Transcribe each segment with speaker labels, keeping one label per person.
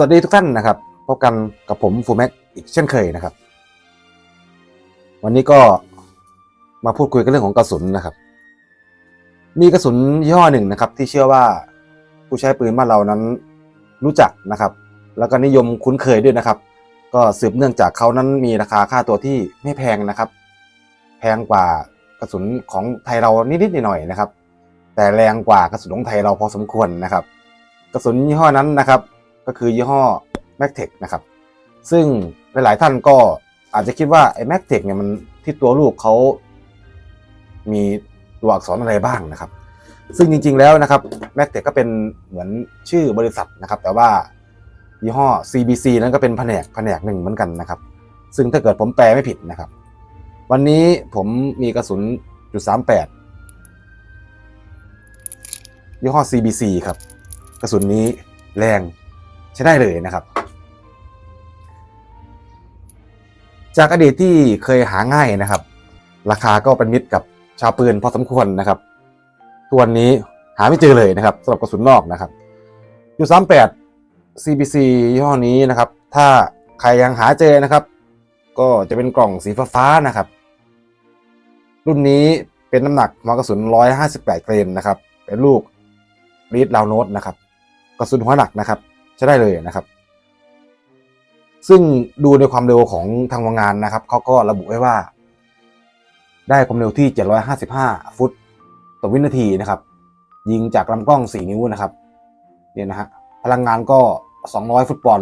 Speaker 1: สวัสดีทุกท่านนะครับพบกันกับผมฟูแม็กอีกเช่นเคยนะครับ วันนี้ก็มาพูดคุยกันเรื่องของกระสุนนะครับ มีกระสุนยี่ห้อหนึ่งนะครับ ที่เชื่อว่าผู้ใช้ปืนบ้านเรานั้นรู้จักนะครับ แล้วก็นิยมคุ้นเคยด้วยนะครับ ก็สืบเนื่องจากเขานั้นมีราคาค่าตัวที่ไม่แพงนะครับ แพงกว่ากระสุนของไทยเรานิดๆหน่อยๆนะครับ แต่แรงกว่ากระสุนของไทยเราพอสมควรนะครับ กระสุนยี่ห้อนั้นนะครับ ก็คือยี่ห้อ m a c t e c นะครับ ซึ่งหลายๆท่านก็อาจจะคิดว่าไอ้ m a c t e c เนี่ยมันที่ตัวลูกเขามีตัวอักษรอะไรบ้างนะครับ ซึ่งจริงๆแล้วนะครับ m a c t e c ก็เป็นเหมือนชื่อบริษัทนะครับ แต่ว่ายี่ห้อ CBC นั้นก็เป็นแผนกแผนกหนึ่งเหมือนกันนะครับ ซึ่งถ้าเกิดผมแปลไม่ผิดนะครับ วันนี้ผมมีกระสุนจุด38ยี่ห้อ CBC ครับ กระสุนนี้แรง ช้ได้เลยนะครับ จากอดีตที่เคยหาง่ายนะครับ ราคาก็เป็นมิตรกับชาวปืนพอสมควรนะครับตัวนนี้หาไม่เจอเลยนะครับสำหรับกระสุนนอกนะครับยูสามแปด CBC ยี่ห้อนี้นะครับ ถ้าใครยังหาเจอนะครับ ก็จะเป็นกล่องสีฟ้าๆนะครับ รุ่นนี้เป็นน้ำหนักหัวกระสุน 158 เกรนนะครับ เป็นลูกรีดลาวโนตนะครับ กระสุนหัวหนักนะครับ ใช้ได้เลยนะครับ ซึ่งดูในความเร็วของทางโรงงานนะครับเขาก็ระบุไว้ว่า ได้ความเร็วที่ 755 ฟุตต่อวินาทีนะครับ ยิงจากลำกล้อง 4 นิ้วนะครับเนี่ยนะฮะพลังงานก็ 200 ฟุตบอล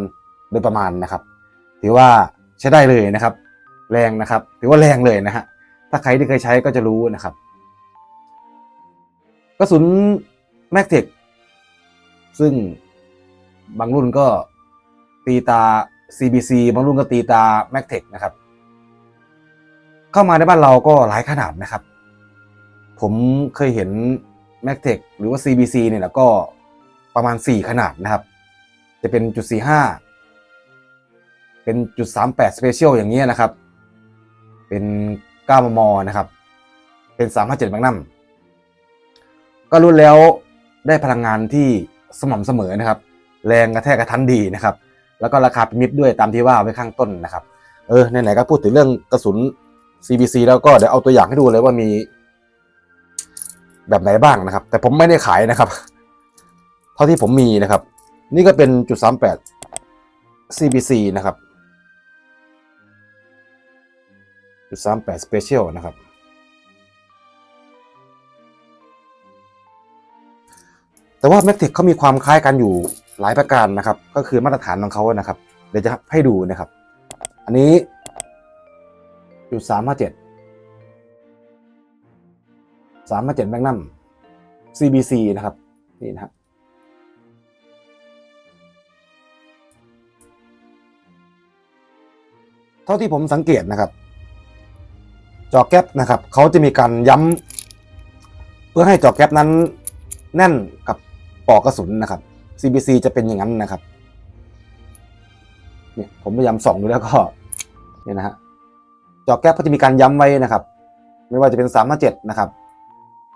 Speaker 1: โดยประมาณนะครับ ถือว่าใช้ได้เลยนะครับ แรงนะครับ ถือว่าแรงเลยนะฮะถ้าใครที่เคยใช้ก็จะรู้นะครับกระสุนแม็กเทคซึ่ง บางรุ่นก็ตีตา CBC บางรุ่นก็ตีตา m a c t e c นะครับ เข้ามาในบ้านเราก็หลายขนาดนะครับ ผมเคยเห็น m a c t e c หรือว่า CBC เนี่ยแล้วก็ประมาณ 4 ขนาดนะครับ จะเป็นจุด45 เป็นจุด38 Special อย่างเงี้ยนะครับ เป็น9มมนะครับ เป็น357 Magnum ก็รุ่นแล้วได้พลังงานที่สม่ำเสมอนะครับ แรงกระแทกกระทันดีนะครับ แล้วก็ราคาเป็นมิตรด้วยตามที่ว่าไว้ข้างต้นนะครับ เออไหนๆก็พูดถึงเรื่องกระสุน CBC แล้วก็เดี๋ยวเอาตัวอย่างให้ดูเลยว่ามี แบบไหนบ้างนะครับ แต่ผมไม่ได้ขายนะครับ เท่าที่ผมมีนะครับ นี่ก็เป็นจุด38 CBC นะครับจุด38 Special นะครับแต่ว่า m a c t e c เขามีความคล้ายกันอยู่ หลายประการนะครับ ก็คือมาตรฐานของเขานะครับ เดี๋ยวจะให้ดูนะครับ อันนี้จุดสามห้าเจ็ดสามห้าเจ็ดแมกนัม CBC นะครับ นี่นะครับเท่าที่ผมสังเกตนะครับ จอแก๊ปนะครับเขาจะมีการย้ำเพื่อให้จอแก๊ปนั้นแน่นกับปอกกระสุนนะครับ CBC จะเป็นอย่างนั้นนะครับเนี่ยผมพยายามส่องดูแล้วก็เนี่ยนะฮะจอแก๊ปก็จะมีการย้ำไว้นะครับ ไม่ว่าจะเป็น3 5 7นะครับ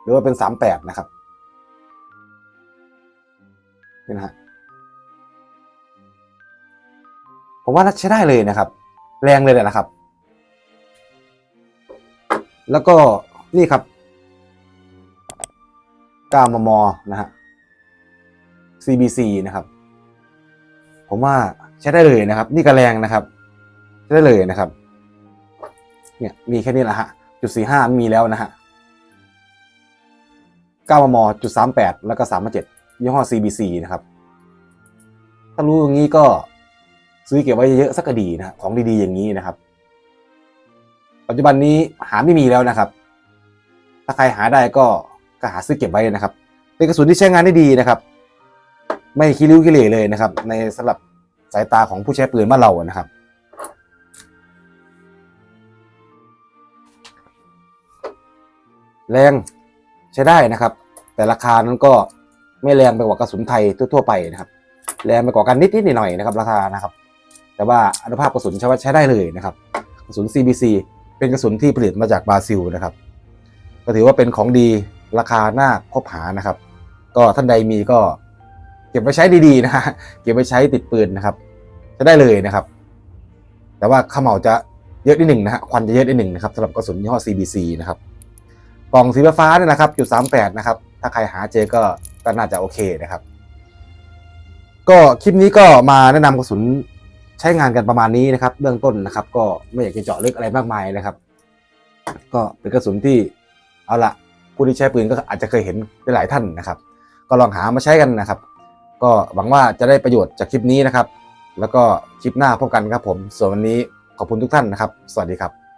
Speaker 1: หรือว่าเป็น38นะครับนี่นะฮะผมว่าน่าใช้ได้เลยนะครับ แรงเลยแหละนะครับ แล้วก็นี่ครับ9มมนะฮะ CBC นะครับ ผมว่าใช้ได้เลยนะครับ นี่ก็แรงนะครับ ใช้ได้เลยนะครับ เนี่ยมีแค่นี้แหละฮะจุดสี่ห้ามีแล้วนะฮะเก้ามมจุดสามแปดแล้วก็สามเจ็ดยี่ห้อ CBC นะครับ ถ้ารู้อย่างนี้ก็ซื้อเก็บไว้เยอะๆสักก็ดีนะของดีๆอย่างนี้นะครับ ปัจจุบันนี้หาไม่มีแล้วนะครับ ถ้าใครหาได้ก็ก็หาซื้อเก็บไว้นะครับ เป็นกระสุนที่ใช้งานได้ดีนะครับ ไม่คิริ้วกิเลเลยนะครับ ในสำหรับสายตาของผู้ใช้ปืนบ้านเรานะครับ แรงใช้ได้นะครับ แต่ราคานั้นก็ไม่แรงไปกว่ากระสุนไทยทั่วๆไปนะครับ แรงไปกว่ากันนิดๆหน่อยๆนะครับ ราคานะครับ แต่ว่าอนุภาพกระสุนใช้ว่าใช้ได้เลยนะครับ กระสุน CBC เป็นกระสุนที่ผลิตมาจากบราซิลนะครับ ก็ถือว่าเป็นของดีราคาน่าคบหานะครับ ก็ท่านใดมีก็ เก็บไว้ใช้ดีๆนะฮะเก็บไว้ใช้ติดปืนนะครับจะได้เลยนะครับ แต่ว่าเขม่าจะเยอะนิดหนึ่งนะฮะควันจะเยอะนิดหนึ่งนะครับสำหรับกระสุนยี่ห้อ CBC นะครับกล่องสีฟ้าเนี่ยนะครับจุดสามแปดนะครับ ถ้าใครหาเจอก็ก็น่าจะโอเคนะครับ ก็คลิปนี้ก็มาแนะนำกระสุนใช้งานกันประมาณนี้นะครับ เบื้องต้นนะครับ ก็ไม่อยากจะเจาะลึกอะไรมากมายนะครับ ก็เป็นกระสุนที่เอาละผู้ที่ใช้ปืนก็อาจจะเคยเห็นหลายท่านนะครับ ก็ลองหามาใช้กันนะครับ ก็หวังว่าจะได้ประโยชน์จากคลิปนี้นะครับ แล้วก็คลิปหน้าพบกันครับผม ส่วนวันนี้ขอบคุณทุกท่านนะครับ สวัสดีครับ